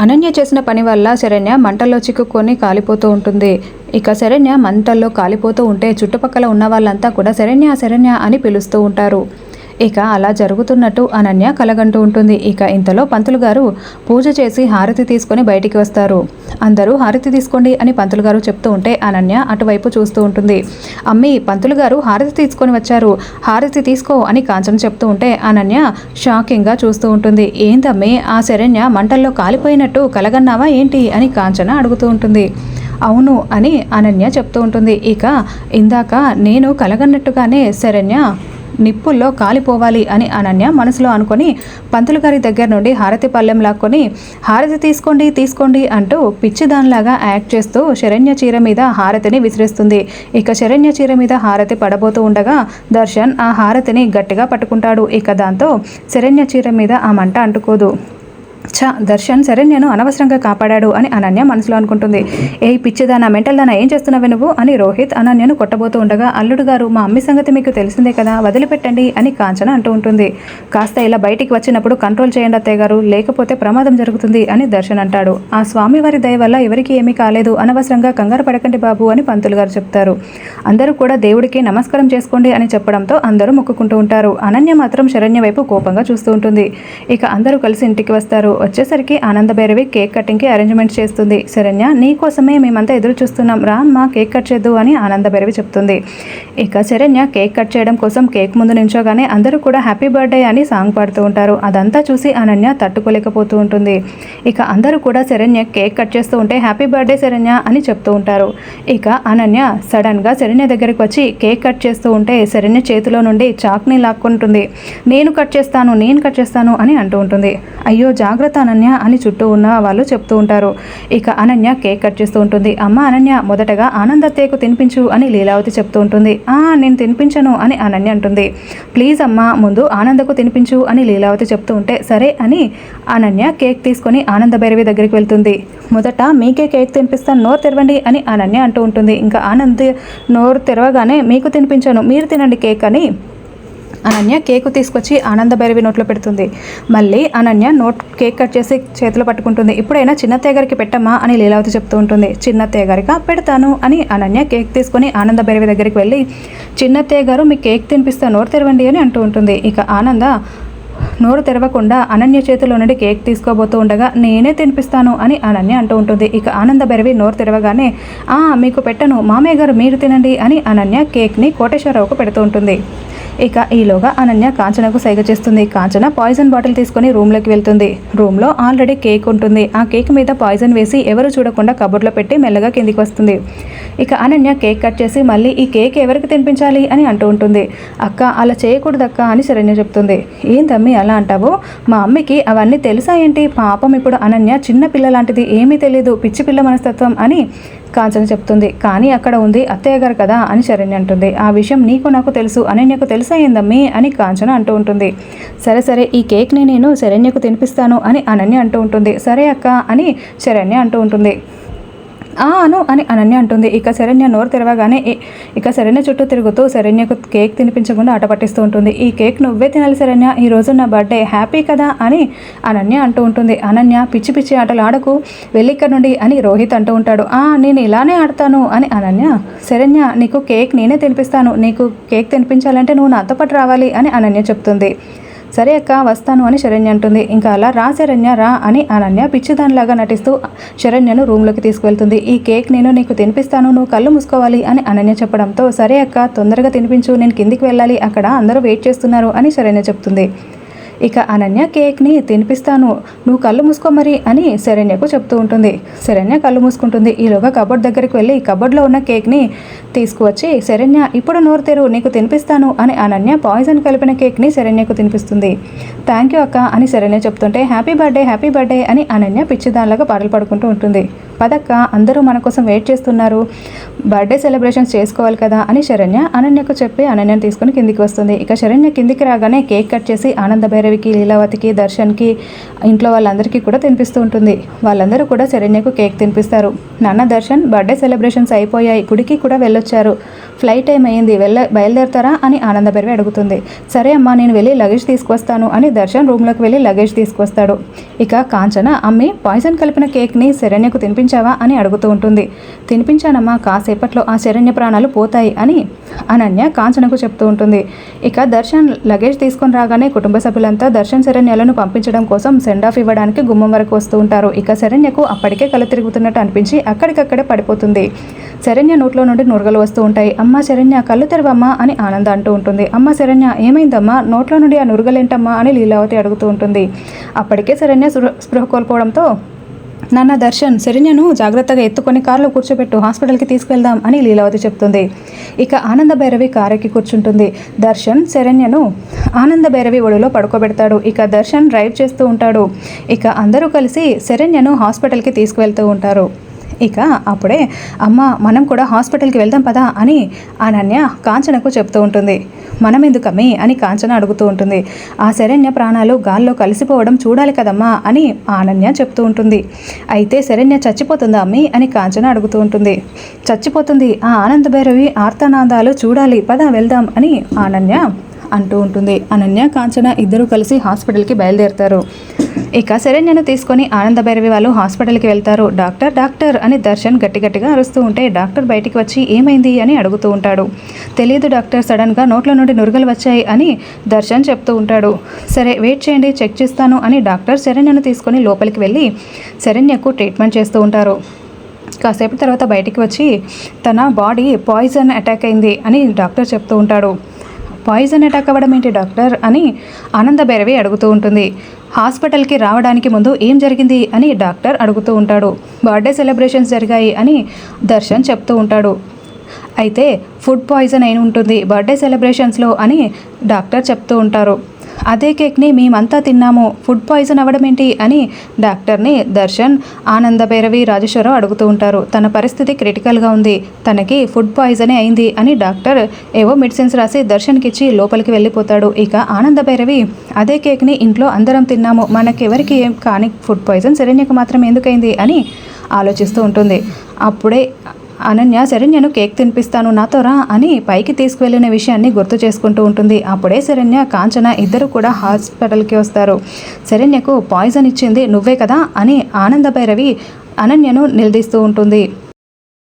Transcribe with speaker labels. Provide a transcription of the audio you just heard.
Speaker 1: అనన్య చేసిన పని వల్ల శరణ్య మంటల్లో చిక్కుకొని కాలిపోతూ ఉంటుంది. ఇక శరణ్య మంటల్లో కాలిపోతూ ఉంటే చుట్టుపక్కల ఉన్న వాళ్ళంతా కూడా శరణ్య శరణ్య అని పిలుస్తూ ఉంటారు. ఇక అలా జరుగుతున్నట్టు అనన్య కలగంటూ ఉంటుంది. ఇక ఇంతలో పంతులు గారు పూజ చేసి హారతి తీసుకొని బయటికి వస్తారు. అందరూ హారతి తీసుకోండి అని పంతులు గారు చెప్తూ ఉంటే అనన్య అటువైపు చూస్తూ ఉంటుంది. అమ్మి పంతులు గారు హారతి తీసుకొని వచ్చారు. హారతి తీసుకో అని కాంచన చెప్తూ ఉంటే అనన్య షాకింగ్గా చూస్తూ ఉంటుంది. ఏందమ్మి ఆ శరణ్య మంటల్లో కాలిపోయినట్టు కలగన్నావా ఏంటి అని కాంచన అడుగుతూ ఉంటుంది. అవును అని అనన్య చెప్తూ ఉంటుంది. ఇక ఇందాక నేను కలగన్నట్టుగానే శరణ్య నిప్పుల్లో కాలిపోవాలి అని అనన్య మనసులో అనుకొని పంతులు గారి దగ్గర నుండి హారతి పళ్ళెం లాక్కొని హారతి తీసుకోండి తీసుకోండి అంటూ పిచ్చిదానిలాగా యాక్ట్ చేస్తూ శరణ్య చీర మీద హారతిని విసిరేస్తుంది. ఇక శరణ్య చీర మీద హారతి పడబోతూ ఉండగా దర్శన్ ఆ హారతిని గట్టిగా పట్టుకుంటాడు. ఇక దాంతో శరణ్య చీర మీద ఆ మంట అంటుకోదు. ఛ దర్శన్ సరే నేను అనవసరంగా కాపాడాడు అని అనన్య మనసులో అనుకుంటుంది. ఏ పిచ్చిదానా మెంటల్దానా ఏం చేస్తున్నావే నువ్వు? అని రోహిత్ అనన్యను కొట్టబోతూ ఉండగా అల్లుడు గారు మా అమ్మి సంగతి మీకు తెలిసిందే కదా వదిలిపెట్టండి అని కాంచన అంటూ ఉంటుంది. కాస్త ఇలా బయటికి వచ్చినప్పుడు కంట్రోల్ చేయండి అత్తయ్య గారు లేకపోతే ప్రమాదం జరుగుతుంది అని దర్శన్ అంటాడు. ఆ స్వామివారి దయ వల్ల ఎవరికి ఏమీ కాలేదు అనవసరంగా కంగారు పడకండి బాబు అని పంతులు గారు చెప్తారు. అందరూ కూడా దేవుడికి నమస్కారం చేసుకోండి అని చెప్పడంతో అందరూ మొక్కుకుంటూ ఉంటారు. అనన్య మాత్రం శరణ్య వైపు కోపంగా చూస్తూ ఉంటుంది. ఇక అందరూ కలిసి ఇంటికి వస్తారు. వచ్చేసరికి ఆనందభైరవి కేక్ కటింగ్కి అరేంజ్మెంట్ చేస్తుంది. శరణ్య నీ కోసమే మేమంతా ఎదురు చూస్తున్నాం. రా మా కేక్ కట్ చేద్దు అని ఆనందభైరవి చెప్తుంది. ఇక శరణ్య కేక్ కట్ చేయడం కోసం కేక్ ముందు నించోగానే అందరూ కూడా హ్యాపీ బర్త్డే అని సాంగ్ పాడుతూ ఉంటారు. అదంతా చూసి అనన్య తట్టుకోలేకపోతూ ఉంటుంది. ఇక అందరూ కూడా శరణ్య కేక్ కట్ చేస్తూ ఉంటే హ్యాపీ బర్త్డే శరణ్య అని చెప్తూ ఉంటారు. ఇక అనన్య సడన్గా శరణ్య దగ్గరికి వచ్చి కేక్ కట్ చేస్తూ ఉంటే శరణ్య చేతిలో నుండి చాక్ని లాక్కుంటుంది. నేను కట్ చేస్తాను నేను కట్ చేస్తాను అని అంటూ ఉంటుంది. అయ్యో జాగ్రత్త. అనన్య అని చుట్టూ ఉన్న వాళ్ళు చెప్తూ ఉంటారు. ఇక అనన్య కేక్ కట్ చేస్తూ ఉంటుంది. అమ్మ అనన్య మొదటగా ఆనందత్తయ్యకు తినిపించు అని లీలావతి చెప్తూ ఉంటుంది. ఆ నేను తినిపించను అని అనన్య అంటుంది. ప్లీజ్ అమ్మ ముందు ఆనందకు తినిపించు అని లీలావతి చెప్తూ ఉంటే సరే అని అనన్య కేక్ తీసుకొని ఆనంద భైరవి దగ్గరికి వెళ్తుంది. మొదట మీకే కేక్ తినిపిస్తాను నోరు తెరవండి అని అనన్య అంటూ ఉంటుంది. ఇంకా ఆనంద్ నోరు తెరవగానే మీకు తినిపించాను మీరు తినండి కేక్ అని అనన్య కేకు తీసుకొచ్చి ఆనంద భైరవి నోట్లో పెడుతుంది. మళ్ళీ అనన్య నోట్ కేక్ కట్ చేసి చేతిలో పట్టుకుంటుంది. ఇప్పుడైనా చిన్న తేగరికి పెట్టమ్మా అని లీలావతి చెప్తూ ఉంటుంది. చిన్న తేగరిక? పెడతాను అని అనన్య కేక్ తీసుకొని ఆనంద భైరవి దగ్గరికి వెళ్ళి చిన్న తేగారు మీ కేక్ తినిపిస్తే నోరు తెరవండి అని అంటూ ఉంటుంది. ఇక ఆనంద నోరు తెరవకుండా అనన్య చేతిలో నుండి కేక్ తీసుకోబోతూ ఉండగా నేనే తినిపిస్తాను అని అనన్య అంటూ ఉంటుంది. ఇక ఆనంద భైరవి నోరు తెరవగానే ఆ మీకు పెట్టను. మామయ్య గారు మీరు తినండి అని అనన్య కేక్ని కోటేశ్వరరావుకు పెడుతూ ఉంటుంది. ఇక ఈలోగా అనన్య కాంచనకు సైగ చేస్తుంది. కాంచన పాయిజన్ బాటిల్ తీసుకొని రూమ్లోకి వెళ్తుంది. రూమ్లో ఆల్రెడీ కేక్ ఉంటుంది. ఆ కేక్ మీద పాయిజన్ వేసి ఎవరు చూడకుండా కబుర్లో పెట్టి మెల్లగా కిందికి వస్తుంది. ఇక అనన్య కేక్ కట్ చేసి మళ్ళీ ఈ కేక్ ఎవరికి తినిపించాలి అని అంటూ ఉంటుంది. అక్క అలా చేయకూడదు అక్క అని శరణ్య చెప్తుంది. ఏం తమ్మి అలా అంటావు? మా అమ్మకి అవన్నీ తెలుసా ఏంటి? పాపం ఇప్పుడు అనన్య చిన్న పిల్ల లాంటిది ఏమీ తెలియదు పిచ్చి పిల్ల మనస్తత్వం అని కాంచన చెప్తుంది. కానీ అక్కడ ఉంది అత్తయ్య గారు కదా అని శరణ్య అంటుంది. ఆ విషయం నీకు నాకు తెలుసు. అనన్యకు తెలుసు ఏందమ్మి అని కాంచన అంటూ ఉంటుంది. సరే సరే ఈ కేక్ని నేను శరణ్యకు తినిపిస్తాను అని అనన్య అంటూ ఉంటుంది. సరే అక్క అని శరణ్య అంటూ ఉంటుంది. అను అని అనన్య అంటుంది. ఇక శరణ్య నోరు తెరవగానే ఇక శరణ్య చుట్టూ తిరుగుతూ శరణ్యకు కేక్ తినిపించకుండా ఆట పట్టిస్తూ ఉంటుంది. ఈ కేక్ నువ్వే తినాలి శరణ్య ఈ రోజు నా బర్త్డే హ్యాపీ కదా అని అనన్య అంటూ ఉంటుంది. అనన్య పిచ్చి పిచ్చి ఆటలు ఆడకు వెళ్ళి ఇక్కడ నుండి అని రోహిత్ అంటూ ఉంటాడు. ఆ నేను ఇలానే ఆడతాను అని అనన్య శరణ్య నీకు కేక్ నేనే తినిపిస్తాను. నీకు కేక్ తినిపించాలంటే నువ్వు నాతో పాటు రావాలి అని అనన్య చెప్తుంది. సరే అక్క వస్తాను అని శరణ్య అంటుంది. ఇంకా అలా రా శరణ్య రా అని అనన్య పిచ్చిదానిలాగా నటిస్తూ శరణ్యను రూమ్లోకి తీసుకువెళ్తుంది. ఈ కేక్ నేను నీకు తినిపిస్తాను నువ్వు కళ్ళు మూసుకోవాలి అని అనన్య చెప్పడంతో సరే అక్క తొందరగా తినిపించు నేను కిందికి వెళ్ళాలి అక్కడ అందరూ వెయిట్ చేస్తున్నారు అని శరణ్య చెప్తుంది. ఇక అనన్య కేక్ని తినిపిస్తాను. నువ్వు కళ్ళు మూసుకో మరి అని శరణ్యకు చెప్తూ ఉంటుంది. శరణ్య కళ్ళు మూసుకుంటుంది. ఈలోగా కబోర్డ్ దగ్గరికి వెళ్ళి కబోర్డ్లో ఉన్న కేక్ని తీసుకువచ్చి శరణ్య ఇప్పుడు నోరు తెరువు నీకు తినిపిస్తాను అని అనన్య పాయిజన్ కలిపిన కేక్ని శరణ్యకు తినిపిస్తుంది. థ్యాంక్ యూ అక్క అని శరణ్య చెప్తుంటే హ్యాపీ బర్త్డే హ్యాపీ బర్త్డే అని అనన్య పిచ్చిదానిలాగా పాటలు పాడుకుంటూ ఉంటుంది. పదక్క అందరూ మన కోసం వెయిట్ చేస్తున్నారు. బర్త్డే సెలబ్రేషన్స్ చేసుకోవాలి కదా అని శరణ్య అనన్యకు చెప్పి అనన్యను తీసుకుని కిందికి వస్తుంది. ఇక శరణ్య కిందికి రాగానే కేక్ కట్ చేసి ఆనంద భైరవికి లీలావతికి దర్శన్కి ఇంట్లో వాళ్ళందరికీ కూడా తినిపిస్తూ ఉంటుంది. వాళ్ళందరూ కూడా శరణ్యకు కేక్ తినిపిస్తారు. నాన్న దర్శన్ బర్త్డే సెలబ్రేషన్స్ అయిపోయాయి. గుడికి కూడా వెళ్ళొచ్చారు. ఫ్లైట్ టైం అయింది వెళ్ళ బయలుదేరుతారా అని ఆనందభైరవి అడుగుతుంది. సరే అమ్మా నేను వెళ్ళి లగేజ్ తీసుకొస్తాను అని దర్శన్ రూమ్లోకి వెళ్ళి లగేజ్ తీసుకొస్తాడు. ఇక కాంచన అమ్మి పాయిజన్ కలిపిన కేక్ని శరణ్యకు తినిపించావా అని అడుగుతూ ఉంటుంది. తినిపించానమ్మా కాసేపట్లో ఆ శరణ్య ప్రాణాలు పోతాయి అని అనన్య కాంచనకు చెప్తూ ఉంటుంది. ఇక దర్శన్ లగేజ్ తీసుకొని రాగానే కుటుంబ సభ్యులంతా దర్శన్ శరణ్యలను పంపించడం కోసం సెండ్ ఆఫ్ ఇవ్వడానికి గుమ్మం వరకు వస్తూ ఉంటారు. ఇక శరణ్యకు అప్పటికే కల తిరుగుతున్నట్టు అనిపించి అక్కడికక్కడే పడిపోతుంది. శరణ్య నోట్లో నుండి నురగలు వస్తూ ఉంటాయి. అమ్మ అమ్మ శరణ్య కళ్ళు తెరవమ్మా అని ఆనంద అంటూ ఉంటుంది. అమ్మ శరణ్య ఏమైందమ్మా? నోట్లో నుండి ఆ నురుగలేంటమ్మా అని లీలావతి అడుగుతూ ఉంటుంది. అప్పటికే శరణ్య స్పృహ కోల్పోవడంతో నాన్న దర్శన్ శరణ్యను జాగ్రత్తగా ఎత్తుకొని కారులో కూర్చోబెట్టు హాస్పిటల్కి తీసుకెళ్దాం అని లీలావతి చెప్తుంది. ఇక ఆనంద భైరవి కారెక్కి కూర్చుంటుంది. దర్శన్ శరణ్యను ఆనంద భైరవి ఒడిలో పడుకోబెడతాడు. ఇక దర్శన్ డ్రైవ్ చేస్తూ ఉంటాడు. ఇక అందరూ కలిసి శరణ్యను హాస్పిటల్కి తీసుకువెళ్తూ ఉంటారు. ఇక అప్పుడే అమ్మ మనం కూడా హాస్పిటల్కి వెళ్దాం పదా అని అనన్య కాంచనకు చెప్తూ ఉంటుంది. మనం ఎందుకమ్మి అని కాంచన అడుగుతూ ఉంటుంది. ఆ శరణ్య ప్రాణాలు గాల్లో కలిసిపోవడం చూడాలి కదమ్మా అని అనన్య చెప్తూ ఉంటుంది. అయితే శరణ్య చచ్చిపోతుందా అమ్మి అని కాంచన అడుగుతూ ఉంటుంది. చచ్చిపోతుంది ఆ ఆనంద భైరవి ఆర్తనాదాలు చూడాలి పద వెళ్దాం అని అనన్య అంటూ ఉంటుంది. అనన్య కాంచన ఇద్దరూ కలిసి హాస్పిటల్కి బయలుదేరుతారు. ఇక శరణ్యను తీసుకొని ఆనంద భైరవి వాళ్ళు హాస్పిటల్కి వెళ్తారు. డాక్టర్ డాక్టర్ అని దర్శన్ గట్టి గట్టిగా అరుస్తూ ఉంటే డాక్టర్ బయటికి వచ్చి ఏమైంది అని అడుగుతూ ఉంటాడు. తెలియదు డాక్టర్ సడన్గా నోట్ల నుండి నురుగలు వచ్చాయి అని దర్శన్ చెప్తూ ఉంటాడు. సరే వెయిట్ చేయండి చెక్ చేస్తాను అని డాక్టర్ శరణ్యను తీసుకొని లోపలికి వెళ్ళి శరణ్యకు ట్రీట్మెంట్ చేస్తూ ఉంటారు. కాసేపు తర్వాత బయటికి వచ్చి తన బాడీ పాయిజన్ అటాక్ అయింది అని డాక్టర్ చెప్తూ ఉంటాడు. పాయిజన్ అటాక్ అవ్వడం ఏంటి డాక్టర్ అని ఆనంద భైరవి అడుగుతూ ఉంటుంది. హాస్పిటల్కి రావడానికి ముందు ఏం జరిగింది అని డాక్టర్ అడుగుతూ ఉంటాడు. బర్త్డే సెలబ్రేషన్స్ జరిగాయి అని దర్శన్ చెప్తూ ఉంటాడు. అయితే ఫుడ్ పాయిజన్ అయిన ఉంటుంది బర్త్డే సెలబ్రేషన్స్లో అని డాక్టర్ చెప్తూ ఉంటారు. అదే కేక్ని మేమంతా తిన్నాము. ఫుడ్ పాయిజన్ అవ్వడం ఏంటి అని డాక్టర్ని దర్శన్ ఆనంద భైరవి రాజేశ్వరరావు అడుగుతూ ఉంటారు. తన పరిస్థితి క్రిటికల్గా ఉంది. తనకి ఫుడ్ పాయిజనే అయింది అని డాక్టర్ ఏవో మెడిసిన్స్ రాసి దర్శన్కి ఇచ్చి లోపలికి వెళ్ళిపోతాడు. ఇక ఆనంద భైరవి అదే కేక్ని ఇంట్లో అందరం తిన్నాము. మనకెవరికి ఏం కానీ ఫుడ్ పాయిజన్ శరణ్యకు మాత్రం ఎందుకైంది అని ఆలోచిస్తూ ఉంటుంది. అప్పుడే అనన్య శరణ్యను కేక్ తినిపిస్తాను నాతో రా అని పైకి తీసుకువెళ్ళిన విషయాన్ని గుర్తు చేసుకుంటూ ఉంటుంది. అప్పుడే శరణ్య కాంచన ఇద్దరు కూడా హాస్పిటల్కి వస్తారు. శరణ్యకు పాయిజన్ ఇచ్చింది నువ్వే కదా అని ఆనంద భైరవి అనన్యను నిలదీస్తూ ఉంటుంది.